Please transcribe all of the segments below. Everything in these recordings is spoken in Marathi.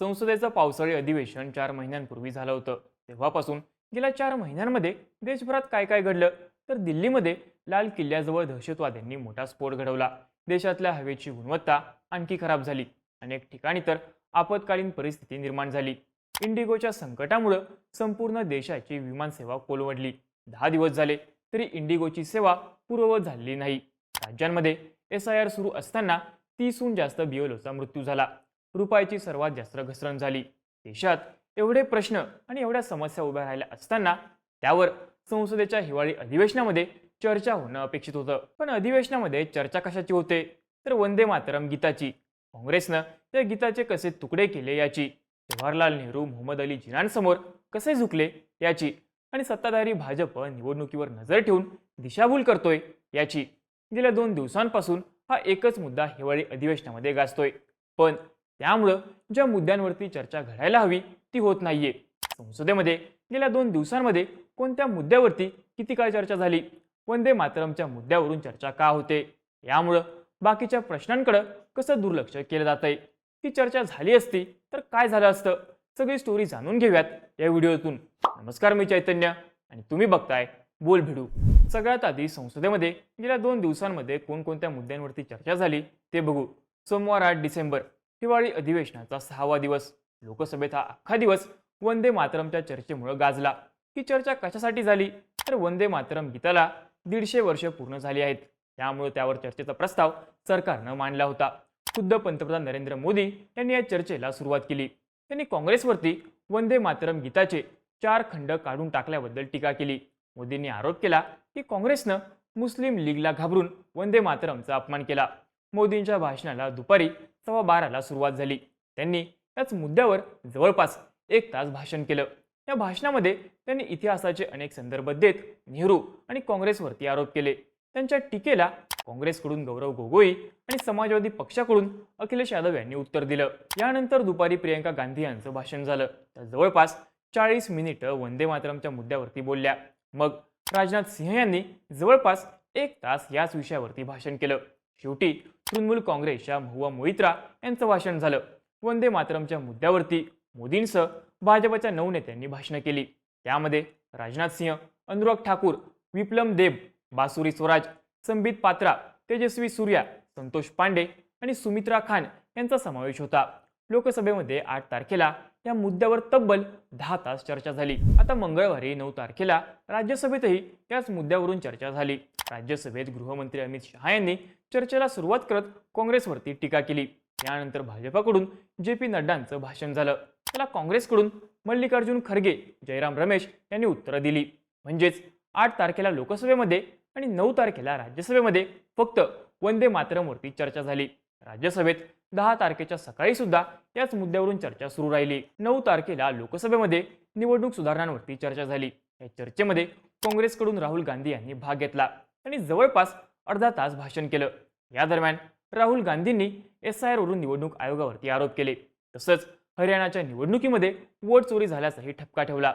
संसदेचं पावसाळी अधिवेशन चार महिन्यांपूर्वी झालं होतं. तेव्हापासून गेल्या चार महिन्यांमध्ये देशभरात काय काय घडलं? तर दिल्लीमध्ये लाल किल्ल्याजवळ दहशतवाद्यांनी मोठा स्फोट घडवला. देशातल्या हवेची गुणवत्ता आणखी खराब झाली. अनेक ठिकाणी तर आपत्कालीन परिस्थिती निर्माण झाली. इंडिगोच्या संकटामुळं संपूर्ण देशाची विमानसेवा कोलवडली. दहा दिवस झाले तरी इंडिगोची सेवा पूर्ववत झालेली नाही. राज्यांमध्ये एस आय आर सुरू असताना तीसहून जास्त बिओलोचा मृत्यू झाला. रुपयाची सर्वात जास्त घसरण झाली. देशात एवढे प्रश्न आणि एवढ्या समस्या उभ्या राहिल्या असताना त्यावर संसदेच्या हिवाळी अधिवेशनामध्ये चर्चा होणं अपेक्षित होतं. पण अधिवेशनामध्ये चर्चा कशाची होते? तर वंदे मातरम गीताची. काँग्रेसनं त्या गीताचे कसे तुकडे केले याची. जवाहरलाल नेहरू मोहम्मद अली जिनांसमोर कसे झुकले याची. आणि सत्ताधारी भाजप निवडणुकीवर नजर ठेवून दिशाभूल करतोय याची. गेल्या दोन दिवसांपासून हा एकच मुद्दा हिवाळी अधिवेशनामध्ये गाजतोय. पण त्यामुळं ज्या मुद्द्यांवरती चर्चा घडायला हवी ती होत नाहीये. संसदेमध्ये गेल्या दोन दिवसांमध्ये कोणत्या मुद्द्यावरती किती काळ चर्चा झाली? वंदे मातरमच्या मुद्द्यावरून चर्चा का होते? यामुळं बाकीच्या प्रश्नांकडं कसं दुर्लक्ष केलं जातंय? ही चर्चा झाली असती तर काय झालं असतं? सगळी स्टोरी जाणून घेऊयात या व्हिडिओतून. नमस्कार मी चैतन्य आणि तुम्ही बघताय बोल भिडू. सगळ्यात आधी संसदेमध्ये गेल्या दोन दिवसांमध्ये कोणकोणत्या मुद्द्यांवरती चर्चा झाली ते बघू. सोमवार आठ डिसेंबर. हिवाळी अधिवेशनाचा सहावा दिवस. लोकसभेचा अख्खा दिवस वंदे मातरमच्या चर्चेमुळे गाजला. ही चर्चा कशासाठी झाली? तर वंदे मातरम गीताला दीडशे वर्ष पूर्ण झाली आहेत. त्यामुळे त्यावर चर्चेचा प्रस्ताव सरकारनं मांडला होता. खुद्द पंतप्रधान नरेंद्र मोदी यांनी या चर्चेला सुरुवात केली. त्यांनी काँग्रेसवरती वंदे मातरम गीताचे चार खंड काढून टाकल्याबद्दल टीका केली. मोदींनी आरोप केला की काँग्रेसनं मुस्लिम लीगला घाबरून वंदे मातरमचा अपमान केला. मोदींच्या भाषणाला दुपारी सव्वा बाराला सुरुवात झाली. त्यांनी याच मुद्द्यावर जवळपास एक तास भाषण केलं. या भाषणामध्ये त्यांनी इतिहासाचे अनेक संदर्भ देत नेहरू आणि काँग्रेसवरती आरोप केले. त्यांच्या टीकेला काँग्रेसकडून गौरव गोगोई आणि समाजवादी पक्षाकडून अखिलेश यादव यांनी उत्तर दिलं. यानंतर दुपारी प्रियंका गांधी यांचं भाषण झालं. त्या जवळपास चाळीस मिनिटं वंदे मातरमच्या मुद्द्यावरती बोलल्या. मग राजनाथ सिंह यांनी जवळपास एक तास याच विषयावरती भाषण केलं. शेवटी तृणमूल काँग्रेसच्या महुआ मोहित्रा यांचं भाषण झालं. वंदे मातरमच्या मुद्द्यावरती मोदींसह भाजपच्या नऊ नेत्यांनी भाषणं केली. त्यामध्ये राजनाथ सिंह अनुराग ठाकूर विप्लम देब बासुरी स्वराज संबित पात्रा तेजस्वी सूर्या संतोष पांडे आणि सुमित्रा खान यांचा समावेश होता. लोकसभेमध्ये आठ तारखेला या मुद्द्यावर तब्बल दहा तास चर्चा झाली. आता मंगळवारी नऊ तारखेला राज्यसभेतही याच मुद्द्यावरून चर्चा झाली. राज्यसभेत गृहमंत्री अमित शहा यांनी चर्चेला सुरुवात करत काँग्रेसवरती टीका केली. यानंतर भाजपाकडून जे पी नड्डांचं भाषण झालं. त्याला काँग्रेसकडून मल्लिकार्जुन खरगे जयराम रमेश यांनी उत्तरं दिली. म्हणजेच आठ तारखेला लोकसभेमध्ये आणि नऊ तारखेला राज्यसभेमध्ये फक्त वंदे मातरमवरती चर्चा झाली. राज्यसभेत दहा तारखेच्या सकाळी सुद्धा याच मुद्द्यावरून चर्चा सुरू राहिली. नऊ तारखेला लोकसभेमध्ये निवडणूक सुधारणांवरती चर्चा झाली. या चर्चेमध्ये काँग्रेसकडून राहुल गांधी यांनी भाग घेतला आणि जवळपास अर्धा तास भाषण केलं. या दरम्यान राहुल गांधींनी एस आय आरवरून निवडणूक आयोगावरती आरोप केले. तसंच हरियाणाच्या निवडणुकीमध्ये वोट चोरी झाल्याचाही ठपका ठेवला.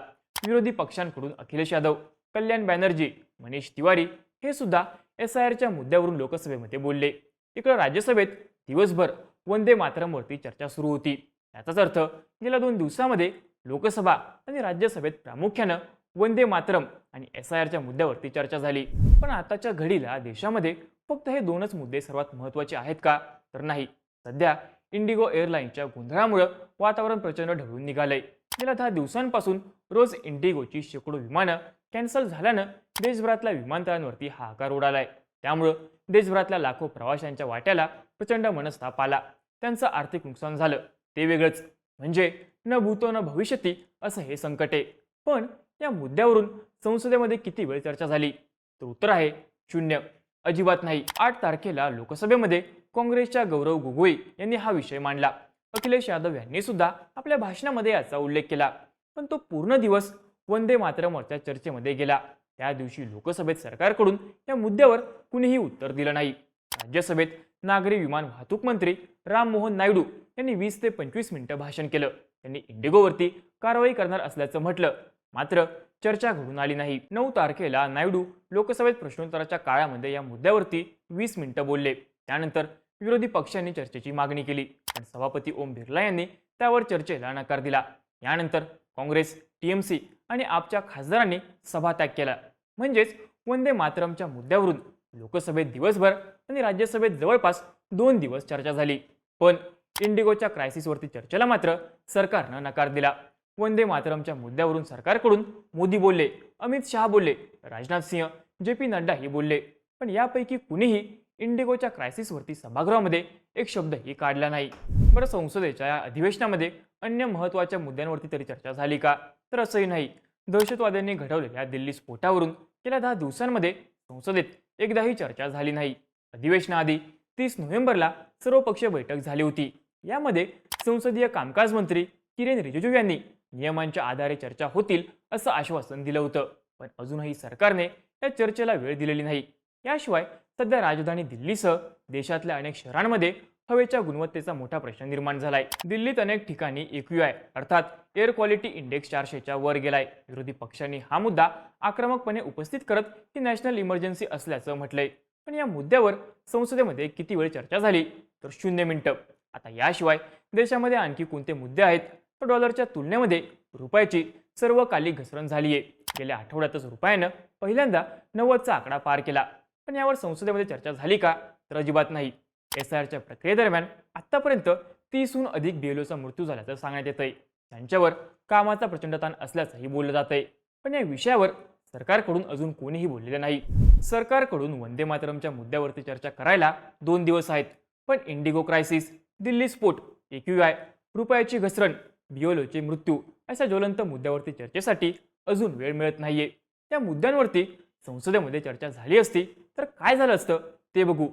विरोधी पक्षांकडून अखिलेश यादव कल्याण बॅनर्जी मनीष तिवारी हे सुद्धा एस आय आरच्या मुद्द्यावरून लोकसभेमध्ये बोलले. इकडं राज्यसभेत दिवसभर वंदे मातरमवरती चर्चा सुरू होती. याचाच अर्थ गेल्या दोन दिवसामध्ये लोकसभा आणि राज्यसभेत प्रामुख्यानं वंदे मातरम आणि एस आय आरच्या मुद्द्यावरती चर्चा झाली. पण आताच्या घडीला देशामध्ये फक्त हे दोनच मुद्दे सर्वात महत्त्वाचे आहेत का? तर नाही. सध्या इंडिगो एअरलाईनच्या गोंधळामुळं वातावरण प्रचंड ढवळून निघालंय. गेल्या दहा दिवसांपासून रोज इंडिगोची शेकडो विमानं कॅन्सल झाल्यानं देशभरातल्या विमानतळांवरती हाहाकार उडालाय. त्यामुळं देशभरातल्या लाखो प्रवाशांच्या वाट्याला प्रचंड मनस्ताप आला. त्यांचं आर्थिक नुकसान झालं. ते वेगळंच. म्हणजे न भूतो न भविष्यती असं हे संकट आहे. पण या मुद्द्यावरून संसदेमध्ये किती वेळ चर्चा झाली? तर उत्तर आहे शून्य. अजिबात नाही. आठ तारखेला लोकसभेमध्ये काँग्रेसच्या गौरव गोगोई यांनी हा विषय मांडला. अखिलेश यादव यांनी सुद्धा आपल्या भाषणामध्ये याचा उल्लेख केला. पण तो पूर्ण दिवस वंदे मातरमवरच्या चर्चेमध्ये गेला. त्या दिवशी लोकसभेत सरकारकडून या मुद्द्यावर कुणीही उत्तर दिलं नाही. राज्यसभेत नागरी विमान वाहतूक मंत्री राममोहन नायडू यांनी वीस ते पंचवीस मिनिटं भाषण केलं. त्यांनी इंडिगोवरती कारवाई करणार असल्याचं म्हटलं. मात्र चर्चा घडून आली नाही. नऊ तारखेला नायडू लोकसभेत प्रश्नोत्तराच्या काळामध्ये या मुद्द्यावरती वीस मिनिटं बोलले. त्यानंतर विरोधी पक्षांनी चर्चेची मागणी केली पण सभापती ओम बिर्ला यांनी त्यावर चर्चेला नकार दिला. यानंतर काँग्रेस टीएमसी आणि आपच्या खासदारांनी सभात्याग केला. म्हणजेच वंदे मातरमच्या मुद्द्यावरून लोकसभेत दिवसभर आणि राज्यसभेत जवळपास दोन दिवस चर्चा झाली. पण इंडिगोच्या क्रायसिसवरती चर्चेला मात्र सरकारनं नकार दिला. वंदे मातरमच्या मुद्द्यावरून सरकारकडून मोदी बोलले अमित शहा बोलले राजनाथ सिंह जे पी नड्डाही बोलले. पण यापैकी कुणीही इंडिगोच्या क्रायसिसवरती सभागृहामध्ये एक शब्दही काढला नाही. बरं संसदेच्या या अधिवेशनामध्ये अन्य महत्त्वाच्या मुद्द्यांवरती तरी चर्चा झाली का? तर असंही नाही. दहशतवाद्यांनी घडवलेल्या दिल्ली स्फोटावरून गेल्या दहा दिवसांमध्ये संसदेत एकदाही चर्चा झाली नाही. अधिवेशनाआधी तीस नोव्हेंबरला सर्वपक्षीय बैठक झाली होती. यामध्ये संसदीय कामकाज मंत्री किरेन रिजिजू यांनी नियमांच्या आधारे चर्चा होतील असं आश्वासन दिलं होतं. पण अजूनही सरकारने या चर्चेला वेळ दिलेली नाही. याशिवाय सध्या राजधानी दिल्लीसह देशातल्या अनेक शहरांमध्ये हवेच्या गुणवत्तेचा मोठा प्रश्न निर्माण झालाय. दिल्लीत अनेक ठिकाणी एक्यूआय अर्थात एअर क्वालिटी इंडेक्स चारशेच्या वर गेलाय. विरोधी पक्षांनी हा मुद्दा आक्रमकपणे उपस्थित करत ही नॅशनल इमर्जन्सी असल्याचं म्हटलंय. पण या मुद्द्यावर संसदेमध्ये किती वेळ चर्चा झाली? तर शून्य मिनिटं. आता याशिवाय देशामध्ये आणखी कोणते मुद्दे आहेत? तर डॉलरच्या तुलनेमध्ये रुपयाची सर्वकालिक घसरण झाली आहे गेल्या आठवड्यातच रुपयानं पहिल्यांदा नव्वदचा आकडा पार केला. पण यावर संसदेमध्ये चर्चा झाली का? तर अजिबात नाही. एस आय आरच्या प्रक्रियेदरम्यान आत्तापर्यंत तीसहून अधिक बिएलओचा मृत्यू झाल्याचं सांगण्यात येतंय. त्यांच्यावर कामाचा प्रचंड ताण असल्याचंही बोललं जातंय. पण या विषयावर सरकारकडून अजून कोणीही बोललेलं नाही. सरकारकडून वंदे मातरमच्या मुद्द्यावरती चर्चा करायला दोन दिवस आहेत. पण इंडिगो क्रायसिस दिल्ली स्फोट एक्यूआय रुपयाची घसरण बिओलोचे मृत्यू अशा ज्वलंत मुद्द्यावरती चर्चेसाठी अजून वेळ मिळत नाहीये. त्या मुद्द्यांवरती संसदेमध्ये चर्चा झाली असती तर काय झालं असतं ते बघू.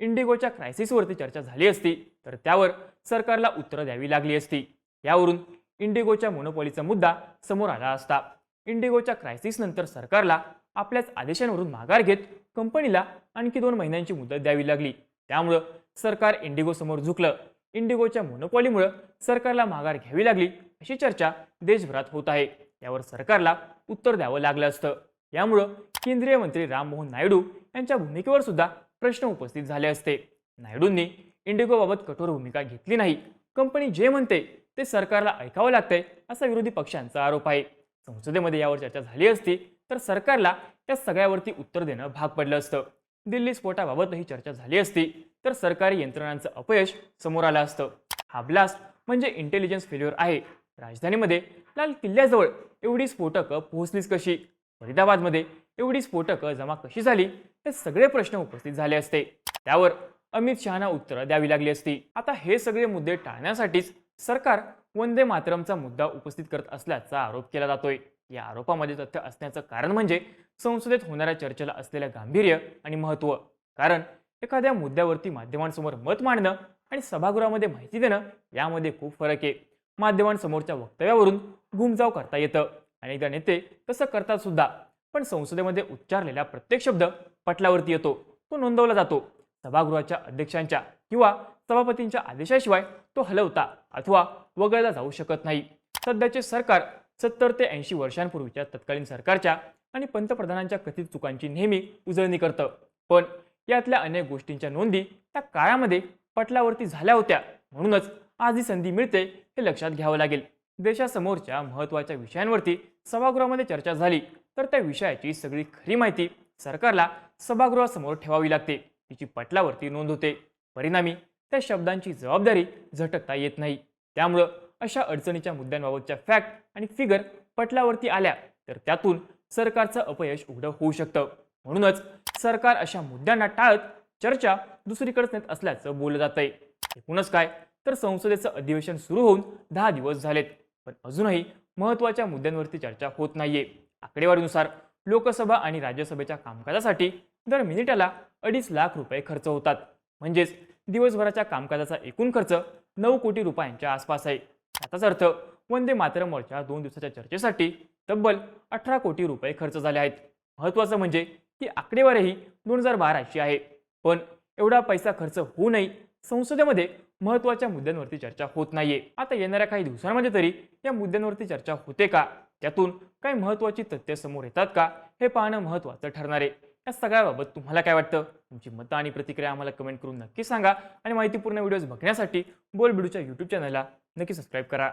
इंडिगोच्या क्रायसिसवरती चर्चा झाली असती तर त्यावर सरकारला उत्तरं द्यावी लागली असती. यावरून इंडिगोच्या मोनोपॉलीचा मुद्दा समोर आला असता. इंडिगोच्या क्रायसिसनंतर सरकारला आपल्याच आदेशांवरून माघार घेत कंपनीला आणखी दोन महिन्यांची मुदत द्यावी लागली. त्यामुळं सरकार इंडिगो समोर झुकलं. इंडिगोच्या मोनोपॉलीमुळे सरकारला माघार घ्यावी लागली अशी चर्चा देशभरात होत आहे. यावर सरकारला उत्तर द्यावं लागलं असतं. यामुळं केंद्रीय मंत्री राममोहन नायडू यांच्या भूमिकेवर सुद्धा प्रश्न उपस्थित झाले असते. नायडूंनी इंडिगोबाबत कठोर भूमिका घेतली नाही. कंपनी जे म्हणते ते सरकारला ऐकावं लागतंय असा विरोधी पक्षांचा आरोप आहे. संसदेमध्ये यावर चर्चा झाली असती तर सरकारला त्या सगळ्यावरती उत्तर देणं भाग पडलं असतं. दिल्ली स्फोटाबाबतही चर्चा झाली असती. तर सरकारी यंत्रणांचं अपयश समोर आलं असतं. हा ब्लास्ट म्हणजे इंटेलिजन्स फेल्युअर आहे. राजधानीमध्ये लाल किल्ल्याजवळ एवढी स्फोटकं पोहोचलीच कशी? फरीदाबादमध्ये एवढी स्फोटकं जमा कशी झाली? हे सगळे प्रश्न उपस्थित झाले असते. त्यावर अमित शहाना उत्तरं द्यावी लागली असती. आता हे सगळे मुद्दे टाळण्यासाठीच सरकार वंदे मातरमचा मुद्दा उपस्थित करत असल्याचा आरोप केला जातोय. या आरोपामध्ये तथ्य असण्याचं कारण म्हणजे संसदेत होणाऱ्या चर्चेला असलेलं गांभीर्य आणि महत्त्व. कारण एखाद्या मुद्द्यावरती माध्यमांसमोर मत मांडणं आणि सभागृहामध्ये माहिती देणं यामध्ये खूप फरक आहे. माध्यमांसमोरच्या वक्तव्यावरून गुमजाव करता येतं अनेकदा नेते तसं करतात सुद्धा. पण संसदेमध्ये उच्चारलेला प्रत्येक शब्द पटलावरती येतो. तो नोंदवला जातो. सभागृहाच्या अध्यक्षांच्या किंवा सभापतींच्या आदेशाशिवाय तो हलवता अथवा वगळला जाऊ शकत नाही. सध्याचे सरकार सत्तर ते ऐंशी वर्षांपूर्वीच्या तत्कालीन सरकारच्या आणि पंतप्रधानांच्या कथित चुकांची नेहमी उजळणी करतं. पण यातल्या अनेक गोष्टींच्या नोंदी त्या काळामध्ये पटलावरती झाल्या होत्या. म्हणूनच आज ही संधी मिळते हे लक्षात घ्यावं लागेल. देशासमोरच्या महत्त्वाच्या विषयांवरती सभागृहामध्ये चर्चा झाली तर त्या विषयाची सगळी खरी माहिती सरकारला सभागृहासमोर ठेवावी लागते. तिची पटलावरती नोंद होते. परिणामी त्या शब्दांची जबाबदारी झटकता येत नाही. त्यामुळं अशा अडचणीच्या मुद्द्यांबाबतच्या फॅक्ट आणि फिगर पटलावरती आल्या तर त्यातून सरकारचं अपयश उघडं होऊ शकतं. म्हणूनच सरकार अशा मुद्द्यांना टाळत चर्चा दुसरीकडेच नेत असल्याचं बोललं जात आहे एकूणच काय? तर संसदेचं अधिवेशन सुरू होऊन दहा दिवस झालेत. पण अजूनही महत्त्वाच्या मुद्द्यांवरती चर्चा होत नाहीये. आकडेवारीनुसार लोकसभा आणि राज्यसभेच्या कामकाजासाठी दर मिनिटाला अडीच लाख रुपये खर्च होतात. म्हणजेच दिवसभराच्या कामकाजाचा एकूण खर्च नऊ कोटी रुपयांच्या आसपास आहे. याचाच अर्थ वंदे मातरमवरच्या दोन दिवसाच्या चर्चेसाठी तब्बल अठरा कोटी रुपये खर्च झाले आहेत. महत्त्वाचं म्हणजे ही आकडेवारीही दोन हजार बाराची आहे. पण एवढा पैसा खर्च होऊनही संसदेमध्ये महत्त्वाच्या मुद्द्यांवरती चर्चा होत नाहीये. आता येणाऱ्या काही दिवसांमध्ये तरी या मुद्द्यांवरती चर्चा होते का? त्यातून काही महत्त्वाची तथ्य समोर येतात का? हे पाहणं महत्त्वाचं ठरणार आहे. या सगळ्याबाबत तुम्हाला काय वाटतं? तुमची मतं आणि प्रतिक्रिया आम्हाला कमेंट करून नक्की सांगा. आणि माहितीपूर्ण व्हिडिओज बघण्यासाठी बोल बिडूच्या यूट्यूब चॅनलला नक्की सबस्क्राईब करा.